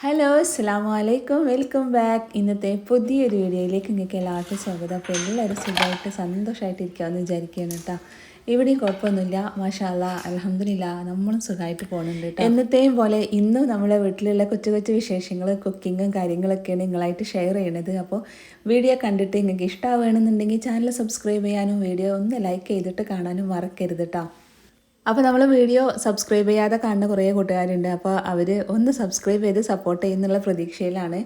Hello അസ്സാം വലൈക്കും welcome back ഇന്നത്തെ പുതിയൊരു വീഡിയോയിലേക്ക് നിങ്ങൾക്ക് എല്ലാവർക്കും സ്വാഗതം. അപ്പോൾ എല്ലാവരും സുഖമായിട്ട് സന്തോഷമായിട്ട് ഇരിക്കാമെന്ന് വിചാരിക്കുകയാണ് കേട്ടോ. ഇവിടെയും കുഴപ്പമൊന്നുമില്ല. മാഷാല്ല അലഹമില്ല നമ്മളും സുഖമായിട്ട് പോകുന്നുണ്ട് കേട്ടോ. എന്നത്തെയും പോലെ ഇന്നും നമ്മുടെ വീട്ടിലുള്ള കൊച്ചു കൊച്ചു വിശേഷങ്ങൾ കുക്കിങ്ങും കാര്യങ്ങളൊക്കെയാണ് നിങ്ങളായിട്ട് ഷെയർ ചെയ്യണത്. അപ്പോൾ വീഡിയോ കണ്ടിട്ട് നിങ്ങൾക്ക് ഇഷ്ടമാവുകയാണെന്നുണ്ടെങ്കിൽ ചാനൽ സബ്സ്ക്രൈബ് ചെയ്യാനും വീഡിയോ ഒന്ന് ലൈക്ക് ചെയ്തിട്ട് കാണാനും മറക്കരുത് കേട്ടോ. അപ്പോൾ നമ്മൾ വീഡിയോ സബ്സ്ക്രൈബ് ചെയ്യാതെ കാണുന്ന കുറേ കൂട്ടുകാരുണ്ട്. അപ്പോൾ അവർ ഒന്ന് സബ്സ്ക്രൈബ് ചെയ്ത് സപ്പോർട്ട് ചെയ്യുന്നുള്ള പ്രതീക്ഷയിലാണ്.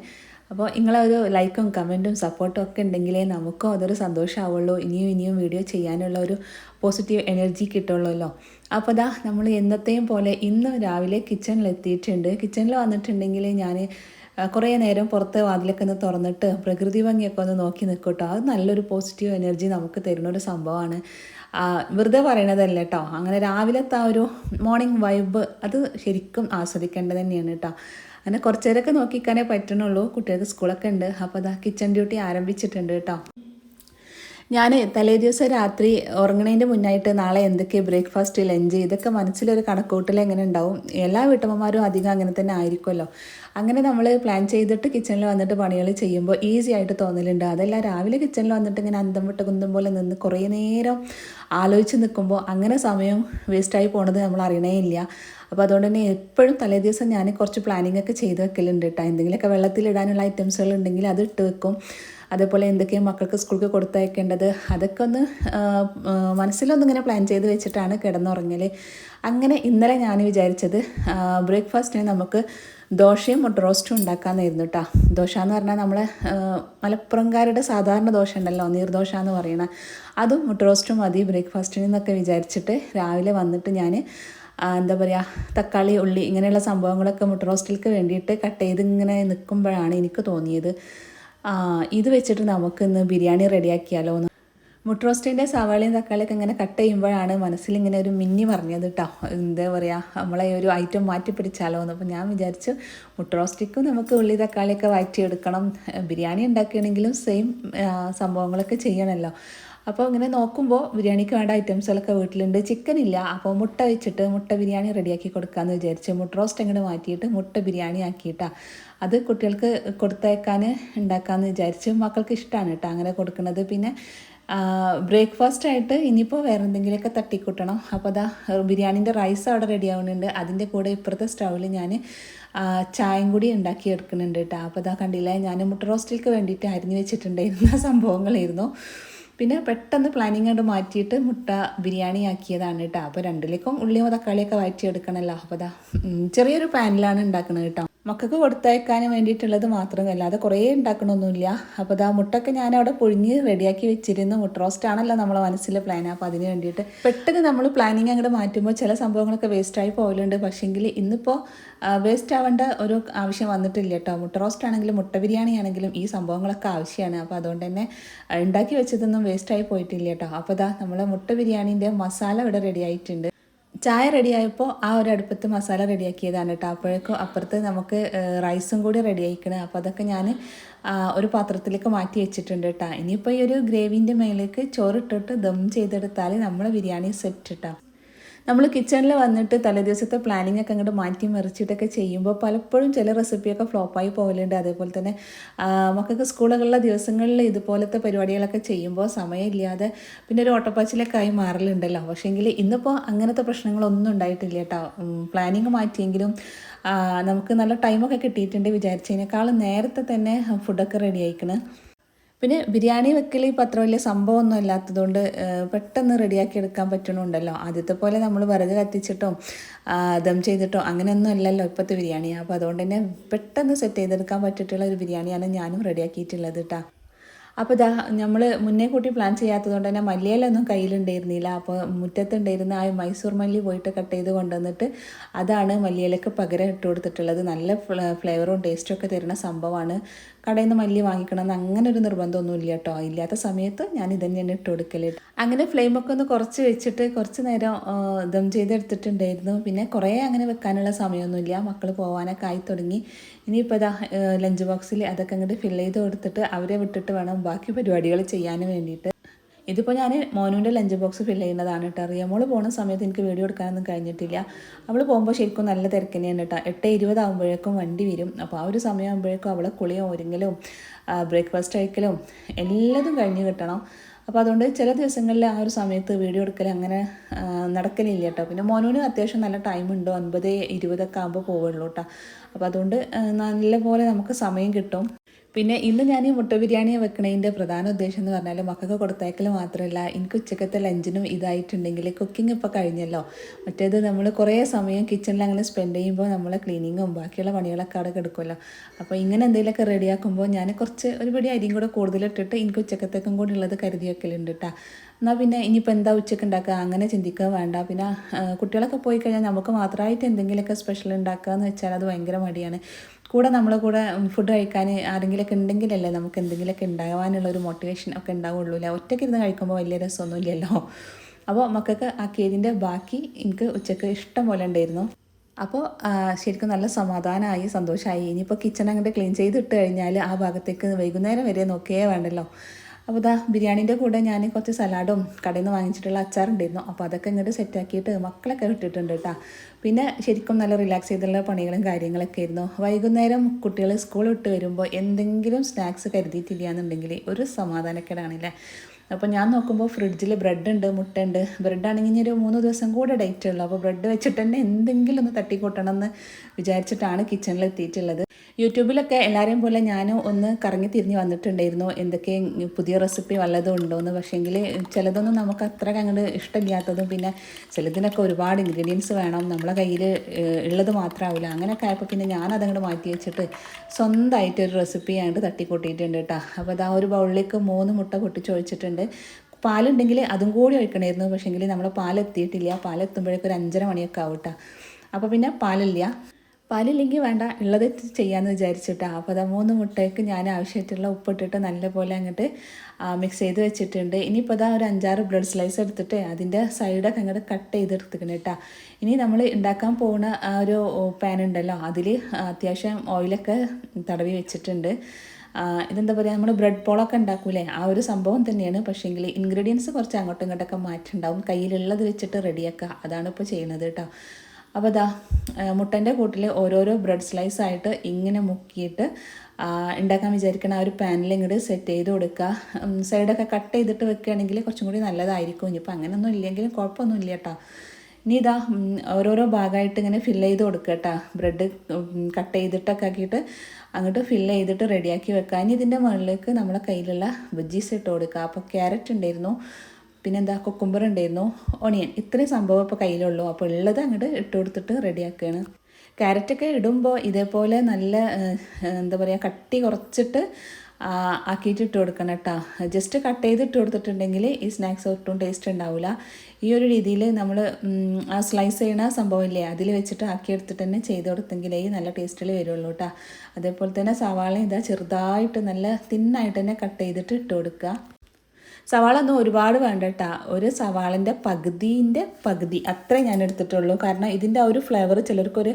അപ്പോൾ നിങ്ങളൊരു ലൈക്കും കമന്റും സപ്പോർട്ടും ഒക്കെ ഉണ്ടെങ്കിലേ നമുക്കും അതൊരു സന്തോഷമാവുള്ളൂ ഇനിയും ഇനിയും വീഡിയോ ചെയ്യാനുള്ള ഒരു പോസിറ്റീവ് എനർജി കിട്ടുള്ളൂല്ലോ. അപ്പോൾ ദാ നമ്മൾ എന്നത്തെയും പോലെ ഇന്ന് രാവിലെ കിച്ചണിൽ എത്തിയിട്ടുണ്ട് കിച്ചണിൽ വന്നിട്ടുണ്ടെങ്കിൽ ഞാൻ കുറേ നേരം പുറത്തെ വാതിലൊക്കെ ഒന്ന് തുറന്നിട്ട് പ്രകൃതി ഭംഗിയൊക്കെ ഒന്ന് നോക്കി നിൽക്കട്ടോ. അത് നല്ലൊരു പോസിറ്റീവ് എനർജി നമുക്ക് തരുന്ന ഒരു സംഭവമാണ് വെറുതെ പറയണതല്ല കേട്ടോ അങ്ങനെ രാവിലത്തെ ആ ഒരു മോർണിംഗ് വൈബ് അത് ശരിക്കും ആസ്വദിക്കേണ്ടത് തന്നെയാണ് കേട്ടോ അങ്ങനെ കുറച്ചേരൊക്കെ നോക്കിക്കാനേ പറ്റണുള്ളൂ കുട്ടികൾക്ക് സ്കൂളൊക്കെ ഉണ്ട്. അപ്പോൾ അതാ കിച്ചൺ ഡ്യൂട്ടി ആരംഭിച്ചിട്ടുണ്ട് കേട്ടോ ഞാൻ തലേ ദിവസം രാത്രി ഉറങ്ങണേന്റെ മുന്നായിട്ട് നാളെ എന്തൊക്കെ ബ്രേക്ക്ഫാസ്റ്റ് ലഞ്ച് ഇതൊക്കെ മനസ്സിലൊരു കണക്കൂട്ടൽ എങ്ങനെ ഉണ്ടാവും? എല്ലാ വീട്ടമ്മമാരും അധികം അങ്ങനെ തന്നെ ആയിരിക്കുമല്ലോ. അങ്ങനെ നമ്മൾ പ്ലാൻ ചെയ്തിട്ട് കിച്ചണിൽ വന്നിട്ട് പണികൾ ചെയ്യുമ്പോൾ ഈസി ആയിട്ട് തോന്നലുണ്ട്. അതല്ല രാവിലെ കിച്ചണിൽ വന്നിട്ട് ഇങ്ങനെ അന്തം വിട്ട് കുന്തം പോലെ നിന്ന് കുറേ നേരം ആലോചിച്ച് നിൽക്കുമ്പോൾ അങ്ങനെ സമയം വേസ്റ്റായി പോണത് നമ്മൾ അറിയണേ ഇല്ല. അപ്പോൾ അതുകൊണ്ട് തന്നെ എപ്പോഴും തലേദിവസം ഞാൻ കുറച്ച് പ്ലാനിങ് ഒക്കെ ചെയ്ത് വെക്കലുണ്ട് കേട്ടോ എന്തെങ്കിലുമൊക്കെ വെള്ളത്തിലിടാനുള്ള ഐറ്റംസുകൾ ഉണ്ടെങ്കിൽ അത് ഇട്ട് വെക്കും. അതേപോലെ എന്തൊക്കെ മക്കൾക്ക് സ്കൂൾക്ക് കൊടുത്തയക്കേണ്ടത് അതൊക്കെ ഒന്ന് മനസ്സിലൊന്നിങ്ങനെ പ്ലാൻ ചെയ്ത് വെച്ചിട്ടാണ് കിടന്നുറങ്ങൽ അങ്ങനെ ഇന്നലെ ഞാൻ വിചാരിച്ചത് ബ്രേക്ക്ഫാസ്റ്റിന് നമുക്ക് ദോശയും മുട്ട റോസ്റ്റും ഉണ്ടാക്കാമെന്നായിരുന്നു കേട്ടോ ദോശ എന്ന് പറഞ്ഞാൽ നമ്മളെ മലപ്പുറംകാരുടെ സാധാരണ ദോശ ഉണ്ടല്ലോ നീർദോശ എന്ന് പറയണ. അതും മുട്ട റോസ്റ്റും മതി ബ്രേക്ക്ഫാസ്റ്റിന് എന്നൊക്കെ വിചാരിച്ചിട്ട് രാവിലെ വന്നിട്ട് ഞാൻ എന്താ പറയുക തക്കാളി ഉള്ളി ഇങ്ങനെയുള്ള സംഭവങ്ങളൊക്കെ മുട്ട റോസ്റ്റിലേക്ക് വേണ്ടിയിട്ട് കട്ട് ചെയ്ത് ഇങ്ങനെ നിൽക്കുമ്പോഴാണ് എനിക്ക് തോന്നിയത്. ഇത് വെച്ചിട്ട് നമുക്കിന്ന് ബിരിയാണി റെഡിയാക്കിയാലോ എന്ന് മുട്ട റോസ്റ്റിന്റെ സവാളയും തക്കാളിയൊക്കെ ഇങ്ങനെ കട്ട് ചെയ്യുമ്പോഴാണ് മനസ്സിൽ ഇങ്ങനെ ഒരു മിന്നി പറഞ്ഞത് കേട്ടോ എന്താ പറയുക നമ്മളെ ഒരു ഐറ്റം മാറ്റി പിടിച്ചാലോ എന്ന് അപ്പോൾ ഞാൻ വിചാരിച്ചു മുട്ട റോസ്റ്റിക്കും നമുക്ക് ഉള്ളി തക്കാളിയൊക്കെ വഴറ്റിയെടുക്കണം. ബിരിയാണി ഉണ്ടാക്കുകയാണെങ്കിലും സെയിം സംഭവങ്ങളൊക്കെ ചെയ്യണമല്ലോ അപ്പോൾ ഇങ്ങനെ നോക്കുമ്പോൾ ബിരിയാണിക്ക് വേണ്ട ഐറ്റംസുകളൊക്കെ വീട്ടിലുണ്ട്. ചിക്കൻ ഇല്ല. അപ്പോൾ മുട്ട വെച്ചിട്ട് മുട്ട ബിരിയാണി റെഡിയാക്കി കൊടുക്കാമെന്ന് വിചാരിച്ച് മുട്ട റോസ്റ്റ് അങ്ങോട്ട് മാറ്റിയിട്ട് മുട്ട ബിരിയാണി ആക്കിയിട്ടാണ് അത് കുട്ടികൾക്ക് കൊടുത്തേക്കാൻ ഉണ്ടാക്കാമെന്ന് വിചാരിച്ച് മക്കൾക്ക് ഇഷ്ടമാണ് കേട്ടോ അങ്ങനെ കൊടുക്കുന്നത്. പിന്നെ ബ്രേക്ക്ഫാസ്റ്റ് ആയിട്ട് ഇനിയിപ്പോൾ വേറെ എന്തെങ്കിലുമൊക്കെ തട്ടിക്കൂട്ടണം. അപ്പോൾ അതാ ബിരിയാണീന്റെ റൈസ് അവിടെ റെഡി ആവുന്നുണ്ട്. അതിന്റെ കൂടെ ഇപ്പുറത്തെ സ്റ്റൗവിൽ ഞാൻ ചായയും കൂടി ഉണ്ടാക്കി എടുക്കുന്നുണ്ട് കേട്ടോ. അപ്പോൾ അതാ കണ്ടില്ല ഞാൻ മുട്ട റോസ്റ്റിലേക്ക് വേണ്ടിയിട്ട് അരിഞ്ഞു വെച്ചിട്ടുണ്ടായിരുന്ന സംഭവങ്ങളായിരുന്നു. പിന്നെ പെട്ടെന്ന് പ്ലാനിങ് കൊണ്ട് മാറ്റിയിട്ട് മുട്ട ബിരിയാണി ആക്കിയതാണ് കേട്ടോ അപ്പോൾ രണ്ടിലേക്കും ഉള്ളിയോ തക്കാളിയൊക്കെ വഴറ്റിയെടുക്കണമല്ലോ അപ്പോൾ ചെറിയൊരു പാനിലാണ് ഉണ്ടാക്കുന്നത് കേട്ടോ മക്കൾക്ക് കൊടുത്തയക്കാൻ വേണ്ടിയിട്ടുള്ളത് മാത്രമല്ല അല്ലാതെ കുറേ ഉണ്ടാക്കണമൊന്നുമില്ല. അപ്പോൾ ഇതാ മുട്ടൊക്കെ ഞാനവിടെ പൊഴിഞ്ഞ് റെഡിയാക്കി വെച്ചിരുന്നു. മുട്ട റോസ്റ്റ് ആണല്ലോ നമ്മളെ മനസ്സിലെ പ്ലാൻ അപ്പോൾ അതിന് വേണ്ടിയിട്ട് പെട്ടെന്ന് നമ്മൾ പ്ലാനിങ് അങ്ങോട്ട് മാറ്റുമ്പോൾ ചില സംഭവങ്ങളൊക്കെ വേസ്റ്റായി പോകലുണ്ട് പക്ഷേങ്കിൽ ഇന്നിപ്പോൾ വേസ്റ്റ് ആവേണ്ട ഒരു ആവശ്യം വന്നിട്ടില്ല കേട്ടോ. മുട്ട റോസ്റ്റ് ആണെങ്കിലും മുട്ട ബിരിയാണി ആണെങ്കിലും ഈ സംഭവങ്ങളൊക്കെ ആവശ്യമാണ്. അപ്പോൾ അതുകൊണ്ട് തന്നെ ഉണ്ടാക്കി വെച്ചതൊന്നും വേസ്റ്റായി പോയിട്ടില്ല കേട്ടോ. അപ്പോൾ ഇതാ നമ്മളെ മുട്ട ബിരിയാണീന്റെ മസാല ഇവിടെ റെഡി ആയിട്ടുണ്ട്. ചായ റെഡിയായപ്പോൾ ആ ഒരു അടുപ്പത്ത് മസാല റെഡിയാക്കിയതാണ് കേട്ടോ അപ്പോഴേക്കും അപ്പുറത്ത് നമുക്ക് റൈസും കൂടി റെഡി അപ്പോൾ അതൊക്കെ ഞാൻ ഒരു പാത്രത്തിലേക്ക് മാറ്റി വെച്ചിട്ടുണ്ട് കേട്ടോ ഇനിയിപ്പോൾ ഈ ഒരു ഗ്രേവിന്റെ മേലേക്ക് ചോറിട്ടിട്ട് ദം ചെയ്തെടുത്താൽ നമ്മൾ ബിരിയാണി സെറ്റ് കേട്ടോ നമ്മൾ കിച്ചണിൽ വന്നിട്ട് തലേദിവസത്തെ പ്ലാനിങ് ഒക്കെ അങ്ങോട്ട് മാറ്റി മറിച്ചിട്ടൊക്കെ ചെയ്യുമ്പോൾ പലപ്പോഴും ചില റെസിപ്പിയൊക്കെ ഫ്ലോപ്പായി പോകലുണ്ട് അതേപോലെ തന്നെ മക്കൾക്ക് സ്കൂളുകളിലെ ദിവസങ്ങളിൽ ഇതുപോലത്തെ പരിപാടികളൊക്കെ ചെയ്യുമ്പോൾ സമയമില്ലാതെ പിന്നെ ഒരു ഓട്ടപ്പാച്ചിലൊക്കെ ആയി മാറലുണ്ടല്ലോ. പക്ഷേങ്കിൽ ഇന്നിപ്പോൾ അങ്ങനത്തെ പ്രശ്നങ്ങളൊന്നും ഉണ്ടായിട്ടില്ല കേട്ടോ. പ്ലാനിങ് മാറ്റിയെങ്കിലും നമുക്ക് നല്ല ടൈമൊക്കെ കിട്ടിയിട്ടുണ്ട് വിചാരിച്ചതിനേക്കാളും നേരത്തെ തന്നെ ഫുഡൊക്കെ റെഡി ആയിക്കണ്. പിന്നെ ബിരിയാണി വെക്കൽ ഇപ്പോൾ അത്ര വലിയ സംഭവമൊന്നും ഇല്ലാത്തതുകൊണ്ട് പെട്ടെന്ന് റെഡിയാക്കി എടുക്കാൻ പറ്റണമുണ്ടല്ലോ ആദ്യത്തെ പോലെ നമ്മൾ വിറക് കത്തിച്ചിട്ടോ ദം ചെയ്തിട്ടോ അങ്ങനെയൊന്നും അല്ലല്ലോ ഇപ്പോഴത്തെ ബിരിയാണി. അപ്പോൾ അതുകൊണ്ട് തന്നെ പെട്ടെന്ന് സെറ്റ് ചെയ്തെടുക്കാൻ പറ്റിയിട്ടുള്ള ഒരു ബിരിയാണിയാണ് ഞാനും റെഡിയാക്കിയിട്ടുള്ളത് കേട്ടോ അപ്പോൾ ഇതാ നമ്മൾ മുന്നേ കൂട്ടി പ്ലാൻ ചെയ്യാത്തതുകൊണ്ട് തന്നെ മല്ലിയിലൊന്നും കയ്യിലുണ്ടായിരുന്നില്ല. അപ്പോൾ മുറ്റത്തുണ്ടായിരുന്ന ആ മൈസൂർ മല്ലി പോയിട്ട് കട്ട് ചെയ്ത് കൊണ്ടുവന്നിട്ട് അതാണ് മല്ലിയിലൊക്കെ പകരം ഇട്ട് കൊടുത്തിട്ടുള്ളത്. നല്ല ഫ്ലേവറും ടേസ്റ്റും ഒക്കെ തരുന്ന സംഭവമാണ്. കടയിൽ നിന്ന് മല്ലി വാങ്ങിക്കണമെന്ന് അങ്ങനെ ഒരു നിർബന്ധമൊന്നും ഇല്ല കേട്ടോ. ഇല്ലാത്ത സമയത്ത് ഞാൻ ഇതന്നെയാണ് ഇട്ട് കൊടുക്കൽ അങ്ങനെ ഫ്ലെയിമൊക്കെ ഒന്ന് കുറച്ച് വെച്ചിട്ട് കുറച്ച് നേരം ദം ചെയ്തെടുത്തിട്ടുണ്ടായിരുന്നു. പിന്നെ കുറേ അങ്ങനെ വെക്കാനുള്ള സമയമൊന്നുമില്ല. മക്കൾ പോകാനൊക്കെ ആയി തുടങ്ങി. ഇനിയിപ്പോൾ ഇതാ ലഞ്ച് ബോക്സിൽ അതൊക്കെ അങ്ങോട്ട് ഫില്ല് ചെയ്ത് കൊടുത്തിട്ട് അവരെ വിട്ടിട്ട് വേണം ബാക്കി പരിപാടികൾ ചെയ്യാൻ വേണ്ടിയിട്ട്. ഇതിപ്പോൾ ഞാൻ മോനുവിന്റെ ലഞ്ച് ബോക്സ് ഫിൽ ചെയ്യുന്നതാണ് കേട്ടോ റിയമോൾ പോകുന്ന സമയത്ത് എനിക്ക് വീഡിയോ എടുക്കാനൊന്നും കഴിഞ്ഞിട്ടില്ല. അവൾ പോകുമ്പോൾ ശരിക്കും നല്ല തിരക്ക് തന്നെയാണ് കേട്ടോ എട്ട് ഇരുപതാകുമ്പോഴേക്കും വണ്ടി വരും. അപ്പോൾ ആ ഒരു സമയമാകുമ്പോഴേക്കും അവളെ കുളിയും ഒരുങ്ങലും ബ്രേക്ക്ഫാസ്റ്റ് കഴിക്കലും എല്ലാതും കഴിഞ്ഞ് കിട്ടണം. അപ്പോൾ അതുകൊണ്ട് ചില ദിവസങ്ങളിൽ ആ ഒരു സമയത്ത് വീഡിയോ എടുക്കൽ അങ്ങനെ നടക്കലില്ല കേട്ടോ പിന്നെ മോനൂന് അത്യാവശ്യം നല്ല ടൈം ഉണ്ട്. ഒൻപത് ഇരുപതൊക്കെ ആകുമ്പോൾ പോവുള്ളൂ കേട്ടോ അപ്പോൾ അതുകൊണ്ട് നല്ലപോലെ നമുക്ക് സമയം കിട്ടും. പിന്നെ ഇന്ന് ഞാൻ ഈ മുട്ട ബിരിയാണി വെക്കണതിന്റെ പ്രധാന ഉദ്ദേശം എന്ന് പറഞ്ഞാൽ മക്കൾക്ക് കൊടുത്തേക്കൽ മാത്രമല്ല എനിക്ക് ഉച്ചക്കത്തെ ലഞ്ചിനും ഇതായിട്ടുണ്ടെങ്കിൽ കുക്കിംഗ് ഇപ്പോൾ കഴിഞ്ഞല്ലോ. മറ്റേത് നമ്മൾ കുറേ സമയം കിച്ചണിൽ അങ്ങനെ സ്പെൻഡ് ചെയ്യുമ്പോൾ നമ്മൾ ക്ലീനിങ്ങും ബാക്കിയുള്ള പണികളൊക്കെ അവിടെ കിടക്കുമല്ലോ. അപ്പോൾ ഇങ്ങനെ എന്തെങ്കിലുമൊക്കെ റെഡിയാക്കുമ്പോൾ ഞാൻ കുറച്ച് ഒരു പിടി അരിയും കൂടെ കൂടുതലിട്ടിട്ട് എനിക്ക് ഉച്ചക്കത്തേക്കും കൂടി ഉള്ളത് കരുതി വെക്കലുണ്ട് കേട്ടോ എന്നാൽ പിന്നെ ഇനിയിപ്പോൾ എന്താ ഉച്ചയ്ക്ക് ഉണ്ടാക്കുക? അങ്ങനെ ചിന്തിക്കുക വേണ്ട. പിന്നെ കുട്ടികളൊക്കെ പോയി കഴിഞ്ഞാൽ നമുക്ക് മാത്രമായിട്ട് എന്തെങ്കിലുമൊക്കെ സ്പെഷ്യൽ ഉണ്ടാക്കുക എന്ന് വെച്ചാൽ അത് ഭയങ്കര മടിയാണ്. കൂടെ നമ്മളെ കൂടെ ഫുഡ് കഴിക്കാൻ ആരെങ്കിലുമൊക്കെ ഉണ്ടെങ്കിലല്ലേ നമുക്ക് എന്തെങ്കിലുമൊക്കെ ഉണ്ടാകാനുള്ള ഒരു മോട്ടിവേഷൻ ഒക്കെ ഉണ്ടാവുള്ളൂ അല്ലേ ഒറ്റയ്ക്ക് ഇരുന്ന് കഴിക്കുമ്പോൾ വലിയ രസമൊന്നുമില്ലല്ലോ അപ്പോൾ മക്കൾക്ക് ആ കേതിന്റെ ബാക്കി എനിക്ക് ഉച്ചയ്ക്ക് ഇഷ്ടം പോലെ ഉണ്ടായിരുന്നു അപ്പോൾ ശരിക്കും നല്ല സമാധാനമായി സന്തോഷമായി ഇനിയിപ്പോൾ കിച്ചൺ അങ്ങോട്ട് ക്ലീൻ ചെയ്തിട്ട് കഴിഞ്ഞാൽ ആ ഭാഗത്തേക്ക് വൈകുന്നേരം വരെ നോക്കിയേ വേണ്ടല്ലോ. അപ്പോൾ ഇതാ ബിരിയാണീന്റെ കൂടെ ഞാൻ കുറച്ച് സലാഡും കടയിൽ നിന്ന് വാങ്ങിച്ചിട്ടുള്ള അച്ചാറുണ്ടായിരുന്നു. അപ്പോൾ അതൊക്കെ ഇങ്ങോട്ട് സെറ്റാക്കിയിട്ട് മക്കളൊക്കെ ഇട്ടിട്ടുണ്ട് കേട്ടോ പിന്നെ ശരിക്കും നല്ല റിലാക്സ് ചെയ്തുള്ള പണികളും കാര്യങ്ങളൊക്കെ ആയിരുന്നു. വൈകുന്നേരം കുട്ടികൾ സ്കൂൾ വിട്ട് വരുമ്പോൾ എന്തെങ്കിലും സ്നാക്സ് കരുതിയിട്ടില്ല എന്നുണ്ടെങ്കിൽ ഒരു സമാധാനക്കേടാണില്ലേ? അപ്പോൾ ഞാൻ നോക്കുമ്പോൾ ഫ്രിഡ്ജിൽ ബ്രെഡ് ഉണ്ട് മുട്ട ഉണ്ട് ബ്രെഡ് ആണെങ്കിൽ ഇനി ഒരു മൂന്ന് ദിവസം കൂടെ ഡേറ്റ് ഉള്ളൂ. അപ്പോൾ ബ്രെഡ് വെച്ചിട്ട് തന്നെ എന്തെങ്കിലും ഒന്ന് തട്ടിക്കൂട്ടണം എന്ന് വിചാരിച്ചിട്ടാണ് കിച്ചണിൽ എത്തിയിട്ടുള്ളത്. യൂട്യൂബിലൊക്കെ എല്ലാവരെയും പോലെ ഞാനും ഒന്ന് കറങ്ങി തിരിഞ്ഞ് വന്നിട്ടുണ്ടായിരുന്നു. എന്തൊക്കെ പുതിയ റെസിപ്പി വല്ലതും ഉണ്ടോ എന്ന് പക്ഷേങ്കിൽ ചിലതൊന്നും നമുക്ക് അത്ര അങ്ങോട്ട് ഇഷ്ടമില്ലാത്തതും പിന്നെ ചിലതിനൊക്കെ ഒരുപാട് ഇൻഗ്രീഡിയൻസ് വേണം. നമ്മളെ കയ്യിൽ ഉള്ളത് മാത്രമാവില്ല അങ്ങനെയൊക്കെ ആയപ്പോൾ പിന്നെ ഞാൻ അതങ്ങോട്ട് മാറ്റി വെച്ചിട്ട് സ്വന്തമായിട്ട് ഒരു റെസിപ്പി ആയിട്ട് തട്ടിക്കൂട്ടിയിട്ടുണ്ട് കേട്ടോ അപ്പോൾ അതാ ഒരു ബൗളിലേക്ക് മൂന്ന് മുട്ട പൊട്ടിച്ചൊഴിച്ചിട്ടുണ്ട്. പാലുണ്ടെങ്കിൽ അതും കൂടി ഒഴിക്കണമായിരുന്നു പക്ഷേങ്കിൽ നമ്മൾ പാലെത്തിയിട്ടില്ല. പാലെത്തുമ്പോഴേക്കൊരു അഞ്ചര മണിയൊക്കെ ആവും കേട്ടോ അപ്പോൾ പിന്നെ പാലില്ല. പാലില്ലെങ്കിൽ വേണ്ട ഉള്ളത് ചെയ്യാമെന്ന് വിചാരിച്ചിട്ടാ. മൂന്ന് മുട്ടയ്ക്ക് ഞാൻ ആവശ്യമായിട്ടുള്ള ഉപ്പിട്ടിട്ട് നല്ലപോലെ അങ്ങോട്ട് മിക്സ് ചെയ്ത് വെച്ചിട്ടുണ്ട്. ഇനിയിപ്പോൾ അതാ ഒരു അഞ്ചാറ് ബ്രെഡ് സ്ലൈസ് എടുത്തിട്ട് അതിന്റെ സൈഡൊക്കെ അങ്ങോട്ട് കട്ട് ചെയ്തെടുത്തിക്കണം കേട്ടോ ഇനി നമ്മൾ ഉണ്ടാക്കാൻ പോകുന്ന ആ ഒരു പാൻ ഉണ്ടല്ലോ അതിൽ അത്യാവശ്യം ഓയിലൊക്കെ തടവി വെച്ചിട്ടുണ്ട്. ഇതെന്താ പറയുക നമ്മൾ ബ്രെഡ് പോളൊക്കെ ഉണ്ടാക്കൂലേ ആ ഒരു സംഭവം തന്നെയാണ്. പക്ഷേങ്കിൽ ഇൻഗ്രീഡിയൻസ് കുറച്ച് അങ്ങോട്ടും ഇങ്ങോട്ടൊക്കെ മാറ്റിണ്ടാവും. കയ്യിലുള്ളത് വെച്ചിട്ട് റെഡിയാക്കുക അതാണ് ഇപ്പോൾ ചെയ്യുന്നത് കേട്ടോ അപ്പോൾ ഇതാ മുട്ടന്റെ കൂട്ടിൽ ഓരോരോ ബ്രെഡ് സ്ലൈസ് ആയിട്ട് ഇങ്ങനെ മുക്കിയിട്ട് ഉണ്ടാക്കാൻ വിചാരിക്കണ ആ ഒരു പാനിൽ ഇങ്ങോട്ട് സെറ്റ് ചെയ്ത് കൊടുക്കുക സൈഡൊക്കെ കട്ട് ചെയ്തിട്ട് വെക്കുകയാണെങ്കിൽ കുറച്ചും കൂടി നല്ലതായിരിക്കും. ഇനിയിപ്പോൾ അങ്ങനെയൊന്നും ഇല്ലെങ്കിലും കുഴപ്പമൊന്നും ഇല്ല കേട്ടോ. ഇനി ഇതാ ഓരോരോ ഭാഗമായിട്ട് ഇങ്ങനെ ഫില്ല് ചെയ്ത് കൊടുക്കുക കേട്ടോ. ബ്രെഡ് കട്ട് ചെയ്തിട്ടൊക്കെ ആക്കിയിട്ട് അങ്ങോട്ട് ഫില്ല് ചെയ്തിട്ട് റെഡിയാക്കി വെക്കുക ഇനി ഇതിന്റെ മുകളിലേക്ക് നമ്മളെ കയ്യിലുള്ള ബജ്ജീസ് ഇട്ട് കൊടുക്കുക അപ്പോൾ ക്യാരറ്റ് ഉണ്ടായിരുന്നു പിന്നെന്താ കുക്കുംബർ ഉണ്ടായിരുന്നു ഓണിയൻ ഇത്രയും സംഭവം ഇപ്പോൾ കയ്യിലുള്ളൂ. അപ്പോൾ ഉള്ളത് അങ്ങോട്ട് ഇട്ട് കൊടുത്തിട്ട് റെഡിയാക്കുകയാണ് ക്യാരറ്റൊക്കെ ഇടുമ്പോൾ ഇതേപോലെ നല്ല എന്താ പറയുക കട്ടി കുറച്ചിട്ട് ആക്കിയിട്ട് ഇട്ട് കൊടുക്കണം കേട്ടോ. ജസ്റ്റ് കട്ട് ചെയ്ത് ഇട്ട് കൊടുത്തിട്ടുണ്ടെങ്കിൽ ഈ സ്നാക്സ് ഒട്ടും ടേസ്റ്റ് ഉണ്ടാവില്ല ഈ ഒരു രീതിയിൽ നമ്മൾ ആ സ്ലൈസ് ചെയ്യണ സംഭവം ഇല്ലേ അതിൽ വെച്ചിട്ട് ആക്കിയെടുത്തിട്ട് തന്നെ ചെയ്ത് കൊടുത്തെങ്കിലേ നല്ല ടേസ്റ്റിൽ വരുള്ളൂ കേട്ടോ. അതേപോലെ തന്നെ സവാള ഇതാ ചെറുതായിട്ട് നല്ല തിന്നായിട്ട് തന്നെ കട്ട് ചെയ്തിട്ട് ഇട്ട് കൊടുക്കുക സവാള ഒന്നും ഒരുപാട് വേണ്ട കേട്ടോ ഒരു സവാളിന്റെ പകുതിന്റെ പകുതി. അത്രേ ഞാൻ എടുത്തിട്ടുള്ളൂ. കാരണം ഇതിന്റെ ആ ഒരു ഫ്ലേവർ ചിലർക്കൊരു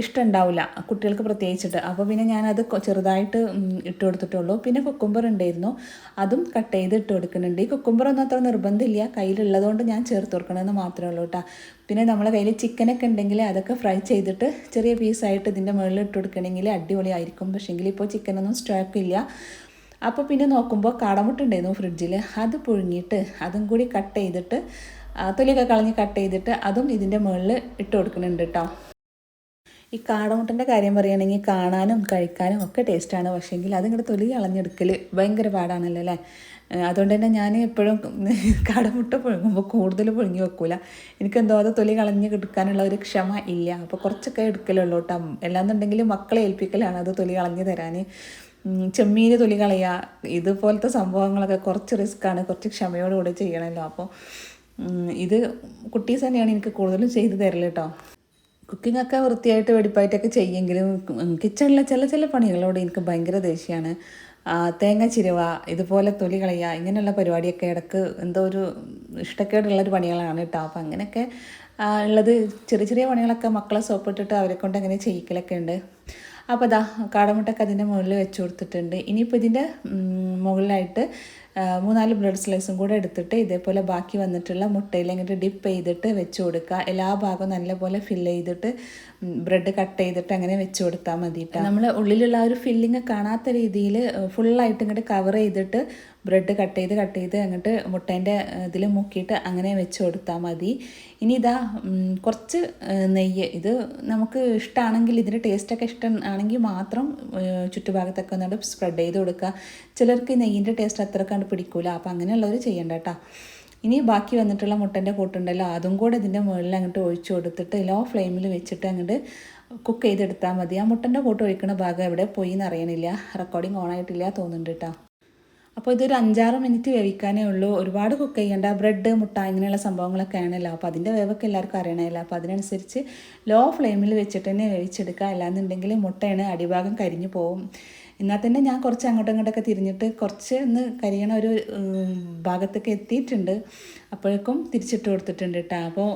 ഇഷ്ടം ഉണ്ടാവില്ല കുട്ടികൾക്ക് പ്രത്യേകിച്ചിട്ട്. അപ്പോൾ പിന്നെ ഞാനത് ചെറുതായിട്ട് ഇട്ട് കൊടുത്തിട്ടുള്ളൂ. പിന്നെ കുക്കുംബർ ഉണ്ടായിരുന്നു. അതും കട്ട് ചെയ്ത് ഇട്ട് കൊടുക്കുന്നുണ്ട്. ഈ കുക്കുംബർ ഒന്നും അത്ര നിർബന്ധമില്ല. കയ്യിലുള്ളതുകൊണ്ട് ഞാൻ ചേർത്ത് കൊടുക്കണമെന്ന് മാത്രമേ ഉള്ളൂ കേട്ടോ. പിന്നെ നമ്മളെ കയ്യിൽ ചിക്കനൊക്കെ ഉണ്ടെങ്കിൽ അതൊക്കെ ഫ്രൈ ചെയ്തിട്ട് ചെറിയ പീസായിട്ട് ഇതിന്റെ മുകളിൽ ഇട്ട് കൊടുക്കണമെങ്കിൽ അടിപൊളിയായിരിക്കും. പക്ഷേങ്കിൽ ഇപ്പോൾ ചിക്കനൊന്നും സ്റ്റോക്ക് ഇല്ല. അപ്പോൾ പിന്നെ നോക്കുമ്പോൾ കാടമുട്ടുണ്ടായിരുന്നു ഫ്രിഡ്ജിൽ അത് പുഴുങ്ങിയിട്ട് അതും കൂടി കട്ട് ചെയ്തിട്ട് തൊലിയൊക്കെ കളഞ്ഞ് കട്ട് ചെയ്തിട്ട് അതും ഇതിന്റെ മുകളിൽ ഇട്ട് കൊടുക്കുന്നുണ്ട് കേട്ടോ ഈ കാടമുട്ടന്റെ കാര്യം പറയുകയാണെങ്കിൽ കാണാനും കഴിക്കാനും ഒക്കെ ടേസ്റ്റാണ് പക്ഷേങ്കിൽ അതിങ്ങോട്ട് തൊലി കളഞ്ഞെടുക്കൽ ഭയങ്കര പാടാണല്ലോ അല്ലേ? അതുകൊണ്ട് തന്നെ ഞാൻ എപ്പോഴും കാടമുട്ട പുഴുങ്ങുമ്പോൾ കൂടുതൽ പുഴുങ്ങി വെക്കൂല. എനിക്കെന്തോ അത് തൊലി കളഞ്ഞ് എടുക്കാനുള്ള ഒരു ക്ഷമ ഇല്ല. അപ്പോൾ കുറച്ചൊക്കെ എടുക്കലുള്ളൂ കേട്ടോ എല്ലാന്നുണ്ടെങ്കിൽ മക്കളെ ഏൽപ്പിക്കലാണ് അത് തൊലി കളഞ്ഞ് തരാൻ ഉം, ചെമ്മീൻ തൊലി കളയുക ഇതുപോലത്തെ സംഭവങ്ങളൊക്കെ കുറച്ച് റിസ്ക്കാണ് കുറച്ച് ക്ഷമയോടുകൂടി ചെയ്യണമല്ലോ അപ്പോൾ ഇത് കുട്ടീസ് തന്നെയാണ് എനിക്ക് കൂടുതലും ചെയ്തു തരൽ കേട്ടോ കുക്കിംഗ് ഒക്കെ വൃത്തിയായിട്ട് വെടിപ്പായിട്ടൊക്കെ ചെയ്യെങ്കിലും കിച്ചണിലെ ചില ചില പണികളോട് എനിക്ക് ഭയങ്കര ദേഷ്യമാണ് തേങ്ങ ചിരുവ ഇതുപോലെ തൊലി കളയുക ഇങ്ങനെയുള്ള പരിപാടിയൊക്കെ ഇടയ്ക്ക് എന്തോ ഒരു ഇഷ്ടക്കേടുള്ള ഒരു പണികളാണ് കേട്ടോ അപ്പം അങ്ങനെയൊക്കെ ഉള്ളത് ചെറിയ ചെറിയ പണികളൊക്കെ മക്കളെ സോപ്പിട്ടിട്ട് അവരെ കൊണ്ട് അങ്ങനെ ചെയ്യിക്കലൊക്കെ ഉണ്ട്. അപ്പോൾ ഇതാ കാടമുട്ടൊക്കെ അതിന്റെ മുകളിൽ വെച്ച് കൊടുത്തിട്ടുണ്ട്. ഇനിയിപ്പോൾ ഇതിന്റെ മുകളിലായിട്ട് മൂന്നാൽ ബ്രെഡ് സ്ലൈസും കൂടെ എടുത്തിട്ട് ഇതേപോലെ ബാക്കി വന്നിട്ടുള്ള മുട്ടയിൽ ഇങ്ങോട്ട് ഡിപ്പ് ചെയ്തിട്ട് വെച്ച് കൊടുക്കുക. എല്ലാ ഭാഗവും നല്ലപോലെ ഫില്ല് ചെയ്തിട്ട് ബ്രെഡ് കട്ട് ചെയ്തിട്ട് അങ്ങനെ വെച്ച് കൊടുത്താൽ മതി നമ്മൾ ഉള്ളിലുള്ള ആ ഒരു ഫില്ലിങ് കാണാത്ത രീതിയിൽ ഫുള്ളായിട്ട് ഇങ്ങോട്ട് കവർ ചെയ്തിട്ട് ബ്രെഡ് കട്ട് ചെയ്ത് കട്ട് ചെയ്ത് അങ്ങോട്ട് മുട്ടേന്റെ ഇതിൽ മുക്കിയിട്ട് അങ്ങനെ വെച്ച് കൊടുത്താൽ മതി. ഇനി ഇതാ കുറച്ച് നെയ്യ്. ഇത് നമുക്ക് ഇഷ്ടമാണെങ്കിൽ ഇതിന്റെ ടേസ്റ്റൊക്കെ ഇഷ്ടം ആണെങ്കിൽ മാത്രം ചുറ്റുഭാഗത്തൊക്കെ ഒന്നുകൊണ്ട് സ്പ്രെഡ് ചെയ്ത് കൊടുക്കുക. ചിലർക്ക് നെയ്യിന്റെ ടേസ്റ്റ് അത്ര കണ്ട് പിടിക്കൂല. അപ്പോൾ അങ്ങനെയുള്ളവർ ചെയ്യണ്ട കേട്ടോ ഇനി ബാക്കി വന്നിട്ടുള്ള മുട്ടന്റെ കൂട്ടുണ്ടല്ലോ. അതും കൂടെ ഇതിന്റെ മുകളിൽ അങ്ങോട്ട് ഒഴിച്ചു കൊടുത്തിട്ട് ലോ ഫ്ലെയിമിൽ വെച്ചിട്ട് അങ്ങോട്ട് കുക്ക് ചെയ്തെടുത്താൽ മതി. ആ മുട്ടന്റെ കൂട്ട് ഒഴിക്കുന്ന ഭാഗം എവിടെ പോയി എന്നറിയണില്ല. റെക്കോർഡിംഗ് ഓൺ ആയിട്ടില്ല തോന്നുന്നുണ്ട് കേട്ടോ അപ്പോൾ ഇതൊരു അഞ്ചാറ് മിനിറ്റ് വേവിക്കാനേ ഉള്ളൂ. ഒരുപാട് കുക്ക് ചെയ്യേണ്ട. ബ്രെഡ് മുട്ട ഇങ്ങനെയുള്ള സംഭവങ്ങളൊക്കെ ആണല്ലോ അപ്പോൾ അതിന്റെ വേവൊക്കെ എല്ലാവർക്കും അറിയണമല്ലോ. അപ്പോൾ അതിനനുസരിച്ച് ലോ ഫ്ലെയിമിൽ വെച്ചിട്ട് തന്നെ വേവിച്ചെടുക്കുക. അല്ലാന്നുണ്ടെങ്കിൽ മുട്ടയാണ് അടിഭാഗം കരിഞ്ഞു പോകും എന്നാൽ തന്നെ ഞാൻ കുറച്ച് അങ്ങോട്ടും ഇങ്ങോട്ടൊക്കെ തിരിഞ്ഞിട്ട് കുറച്ച് ഒന്ന് കരിയണ ഒരു ഭാഗത്തൊക്കെ എത്തിയിട്ടുണ്ട്. അപ്പോഴേക്കും തിരിച്ചിട്ട് കൊടുത്തിട്ടുണ്ട് കേട്ടോ അപ്പോൾ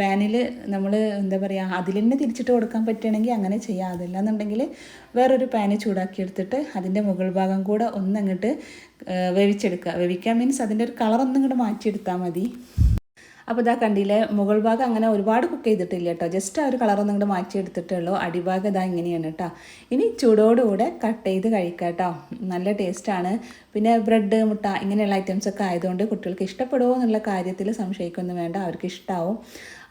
പാനിൽ നമ്മൾ എന്താ പറയുക അതിൽ തന്നെ തിരിച്ചിട്ട് കൊടുക്കാൻ പറ്റുകയാണെങ്കിൽ അങ്ങനെ ചെയ്യാം. അതല്ലാന്നുണ്ടെങ്കിൽ വേറൊരു പാന് ചൂടാക്കി എടുത്തിട്ട് അതിന്റെ മുകൾ ഭാഗം കൂടെ ഒന്നങ്ങോട്ട് വേവിച്ചെടുക്കുക. വേവിക്കാൻ മീൻസ് അതിന്റെ ഒരു കളർ ഒന്നും കൂടെ മാറ്റിയെടുത്താൽ മതി. അപ്പോൾ ഇതാ കണ്ടില്ലേ മുകൾ ഭാഗം അങ്ങനെ ഒരുപാട് കുക്ക് ചെയ്തിട്ടില്ല കേട്ടോ. ജസ്റ്റ് ആ ഒരു കളറൊന്നും ഇങ്ങോട്ട് മാറ്റിയെടുത്തിട്ടേ ഉള്ളൂ അടിഭാഗം ഇതാ ഇങ്ങനെയാണ് കേട്ടോ. ഇനി ചൂടോടുകൂടെ കട്ട് ചെയ്ത് കഴിക്കാം കേട്ടോ. നല്ല ടേസ്റ്റാണ് പിന്നെ ബ്രെഡ് മുട്ട ഇങ്ങനെയുള്ള ഐറ്റംസ് ഒക്കെ ആയതുകൊണ്ട് കുട്ടികൾക്ക് ഇഷ്ടപ്പെടുമോ എന്നുള്ള കാര്യത്തിൽ സംശയിക്കൊന്നും വേണ്ട. അവർക്ക് ഇഷ്ടമാവും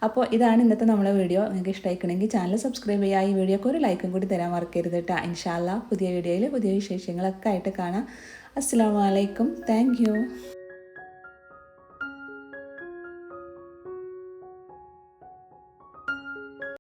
അപ്പോൾ ഇതാണ് ഇന്നത്തെ നമ്മളെ വീഡിയോ. നിങ്ങൾക്ക് ഇഷ്ടമായിക്കണമെങ്കിൽ ചാനൽ സബ്സ്ക്രൈബ് ചെയ്യുക. ഈ വീഡിയോക്ക് ഒരു ലൈക്കും കൂടി തരാൻ മറക്കരുത് കേട്ടോ. ഇൻഷാല്ല പുതിയ വീഡിയോയിൽ പുതിയ വിശേഷങ്ങളൊക്കെ ആയിട്ട് കാണാം. അസ്സാം വലൈക്കും താങ്ക്